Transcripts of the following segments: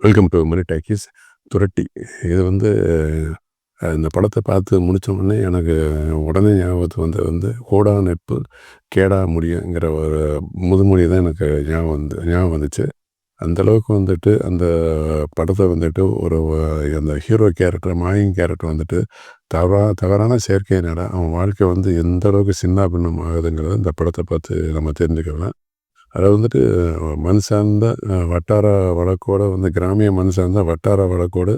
Welcome to Mani talkies. துரட்டி. இது வந்து இந்த படத்தை பார்த்து முடித்த உடனே எனக்கு உடனே ஞாபகத்துக்கு வந்தது வந்து கோடா நட்பு கேடா முடியுங்கிற ஒரு முதுமொழி தான் எனக்கு ஞாபகம் வந்து ஞாபகம் வந்துச்சு. அந்தளவுக்கு வந்துட்டு அந்த படத்தை வந்துட்டு ஒரு அந்த ஹீரோ கேரக்டர் மாயின் கேரக்டர் வந்துட்டு தவறா தவறான செயற்கையினால அவன் வாழ்க்கை வந்து எந்த அளவுக்கு சின்ன பின்னம் ஆகுதுங்கிறத இந்த படத்தை பார்த்து நம்ம தெரிஞ்சுக்கலாம். அதை வந்துட்டு மண் சார்ந்த வட்டார வழக்கோட வந்து கிராமிய மண் சார்ந்த வட்டார வழக்கோடு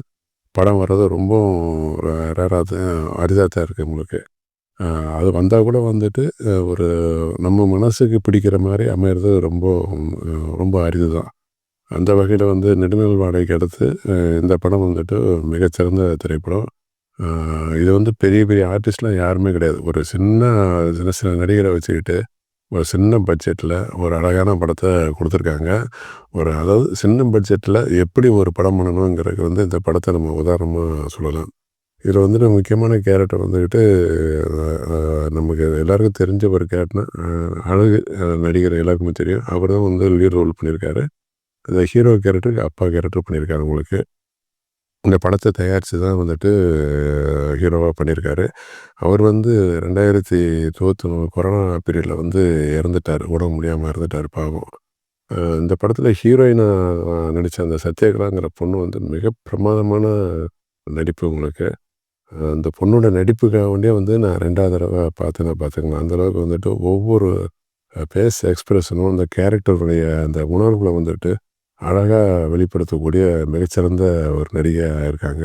படம் வர்றது ரொம்ப ரேராக அரிதாக தான் இருக்குது உங்களுக்கு. அது வந்தால் கூட வந்துட்டு ஒரு நம்ம மனசுக்கு பிடிக்கிற மாதிரி அமையிறது ரொம்ப ரொம்ப அரிது தான் அந்த வகையில் வந்து நெடுநல் வாடகைக்கு அடுத்து இந்த படம் வந்துட்டு மிகச்சிறந்த திரைப்படம். இது வந்து பெரிய பெரிய ஆர்டிஸ்ட்லாம் யாருமே கிடையாது. ஒரு சின்ன சின்ன சின்ன நடிகரை வச்சுக்கிட்டு ஒரு சின்ன பட்ஜெட்டில் ஒரு அழகான படத்தை கொடுத்துருக்காங்க. ஒரு அதாவது சின்ன பட்ஜெட்டில் எப்படி ஒரு படம் பண்ணணுங்கிறதுக்கு வந்து இந்த படத்தை நம்ம உதாரணமாக சொல்லலாம். இதில் வந்துட்டு முக்கியமான கேரக்டர் வந்துக்கிட்டு நமக்கு எல்லாருக்கும் தெரிஞ்ச ஒரு கேரக்டர்னா அழகு நடிகர் எல்லாருக்குமே தெரியும். அவர் தான் வந்து லீட் ரோல் பண்ணியிருக்காரு. அந்த ஹீரோ கேரக்டருக்கு அப்பா கேரக்டர் பண்ணியிருக்காரு உங்களுக்கு. இந்த படத்தை தயாரித்து தான் வந்துட்டு ஹீரோவாக பண்ணியிருக்காரு. அவர் வந்து ரெண்டாயிரத்தி இருபத்தி கொரோனா பீரியடில் வந்து இறந்துட்டார். உடம்பு முடியாமல் இறந்துட்டார் பாவம். இந்த படத்தில் ஹீரோயினாக நடித்த அந்த சத்யகலாங்கிற பொண்ணு வந்து மிக பிரமாதமான நடிப்பு உங்களுக்கு. அந்த பொண்ணோட நடிப்புக்காக வேண்டியே வந்து நான் ரெண்டாவது தடவை பார்த்து நான் பார்த்துக்கலாம் அந்தளவுக்கு வந்துட்டு ஒவ்வொரு பேஸ் எக்ஸ்பிரஷனும் அந்த கேரக்டருடைய அந்த உணர்வுகளை வந்துட்டு அழகாக வெளிப்படுத்தக்கூடிய மிகச்சிறந்த ஒரு நடிகையாக இருக்காங்க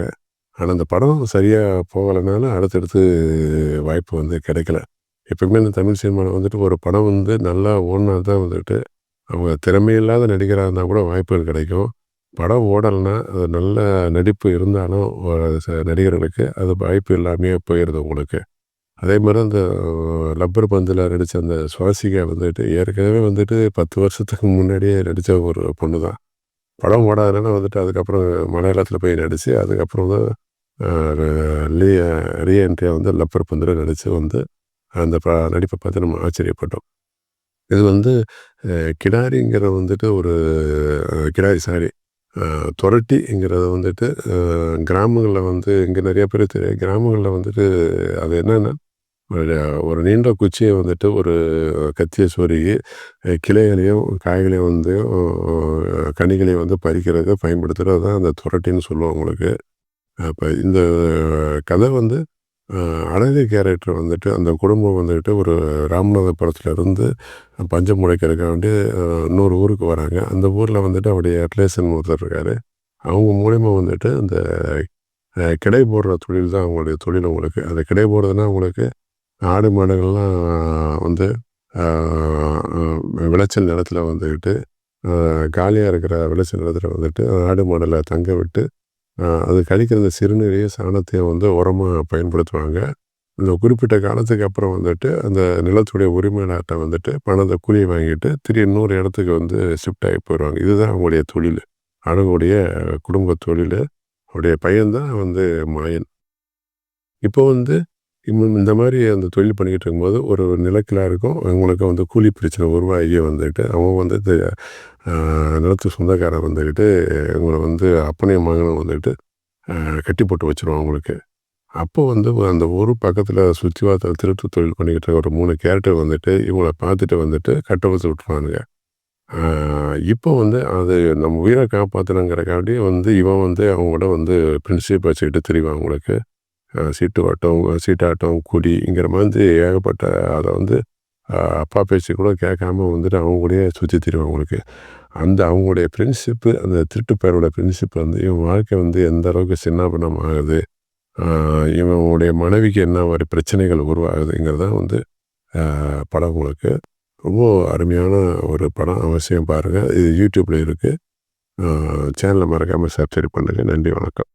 ஆனால் அந்த படம் சரியாக போகலைனால அடுத்தடுத்து வாய்ப்பு வந்து கிடைக்கல. எப்பவுமே இந்த தமிழ் சினிமாவில் வந்துட்டு ஒரு படம் வந்து நல்லா ஓடினா தான் வந்துட்டு அவங்க திறமையில்லாத நடிகராக இருந்தால் கூட வாய்ப்புகள் கிடைக்கும். படம் ஓடலைன்னா அது நல்ல நடிப்பு இருந்தாலும் நடிகர்களுக்கு அது வாய்ப்பு இல்லாமையே போயிடுது உங்களுக்கு. அதே மாதிரி அந்த லப்பர் பந்தில் நடித்த அந்த சுவாசிகா வந்துட்டு ஏற்கனவே வந்துட்டு பத்து வருஷத்துக்கு முன்னாடியே நடித்த ஒரு பொண்ணு தான் படம் ஓடாதனால வந்துட்டு அதுக்கப்புறம் மலையாளத்தில் போய் நடித்து அதுக்கப்புறம் தான் ரீ ரீஎன்ட்ரியாக வந்து லப்பர் பந்தில் நடித்து வந்து அந்த ப நடிப்பை பார்த்து நம்ம ஆச்சரியப்பட்டோம். இது வந்து கிடாரிங்கிற வந்துட்டு ஒரு கிடாரி சாரி துரட்டிங்கிறத வந்துட்டு கிராமங்களில் வந்து இங்கே நிறைய பேர் தெரியும் கிராமங்களில் வந்துட்டு அது என்னென்னா ஒரு நீண்ட குச்சியை வந்துட்டு ஒரு கத்தியை சொருகி கிளைகளையும் காய்களையும் வந்து கனிகளையும் வந்து பறிக்கிறதுக்கு பயன்படுத்துகிறது தான் அந்த துரட்டின்னு சொல்லுவோம் உங்களுக்கு. அப்போ இந்த கதை வந்து அழகு கேரக்டர் வந்துட்டு அந்த குடும்பம் வந்துட்டு ஒரு ராமநாதபுரத்துலேருந்து பஞ்சம் முளைக்கிறதுக்காண்டி இன்னொரு ஊருக்கு வராங்க. அந்த ஊரில் வந்துட்டு அவருடைய அட்லேசன் ஒருத்தர் இருக்கார். அவங்க மூலயமா வந்துட்டு அந்த கிடை போடுற தொழில் தான் அவங்களுடைய தொழில் உங்களுக்கு அந்த கிடை போடுறதுன்னா உங்களுக்கு ஆடு மாடுகள்லாம் வந்து விளைச்சல் நிலத்தில் வந்துக்கிட்டு காலியாக இருக்கிற விளைச்சல் நிலத்தில் வந்துட்டு ஆடு மாடலை தங்க விட்டு அது கழிக்கிற அந்த சிறுநீரையும் சாணத்தையும் வந்து உரமாக பயன்படுத்துவாங்க. இந்த குறிப்பிட்ட காலத்துக்கு அப்புறம் வந்துட்டு அந்த நிலத்துடைய உரிமையாளர்கிட்ட வந்துட்டு பணத்தை கூலியை வாங்கிட்டு திடீர் இன்னொரு இடத்துக்கு வந்து ஷிஃப்ட் ஆகி போயிடுவாங்க இதுதான் அவங்களுடைய தொழில். அவங்களுடைய குடும்ப தொழில். அவருடைய பையன்தான் வந்து மாயன். இப்போ வந்து இந்த மாதிரி அந்த தொழில் பண்ணிக்கிட்டு இருக்கும்போது ஒரு நிலக்கிலாக இருக்கும். அவங்களுக்கு வந்து கூலி பிரச்சனை உருவாகி வந்துக்கிட்டு அவன் வந்து நிலத்து சொந்தக்காரன் வந்துக்கிட்டு இவங்களை வந்து அப்பனையும் மகனும் வந்துக்கிட்டு கட்டி போட்டு வச்சுருவோம் அவங்களுக்கு. அப்போ வந்து அந்த ஊர் பக்கத்தில் சுற்றி வார்த்தை திருட்டு தொழில் பண்ணிக்கிட்டு இருக்க ஒரு மூணு கேரக்டர் வந்துட்டு இவங்கள பார்த்துட்டு வந்துட்டு கட்டவத்து விட்டுருவானுங்க. இப்போ வந்து அது நம்ம உயிரை காப்பாற்றணுங்கிறக்காண்டி வந்து இவன் வந்து அவங்களோட வந்து ஃப்ரெண்ட்ஷிப் வச்சுக்கிட்டு தெரியும் அவங்களுக்கு? சீட்டு ஆட்டம் சீட்டாட்டம் குடிங்கிற மாதிரி ஏகப்பட்ட அதை வந்து அப்பா பேச்சு கூட கேட்காம வந்துட்டு அவங்க கூடயே சுற்றி திரிவான் அவங்களுக்கு. அந்த அவங்களுடைய பிரின்சிப்பு அந்த திருட்டு பேரோட பிரின்சிப் வந்து இவன் வாழ்க்கை வந்து எந்த அளவுக்கு சின்னாபனம் ஆகுது இவனுடைய மனைவிக்கு என்ன மாதிரி பிரச்சனைகள் உருவாகுதுங்கிறது தான் வந்து படம் உங்களுக்கு. ரொம்ப அருமையான ஒரு படம் அவசியம் பாருங்கள் இது யூடியூப்பில் இருக்குது சேனலை மறக்காமல் சப்ஸ்கிரைப் பண்ணுங்கள் நன்றி வணக்கம்.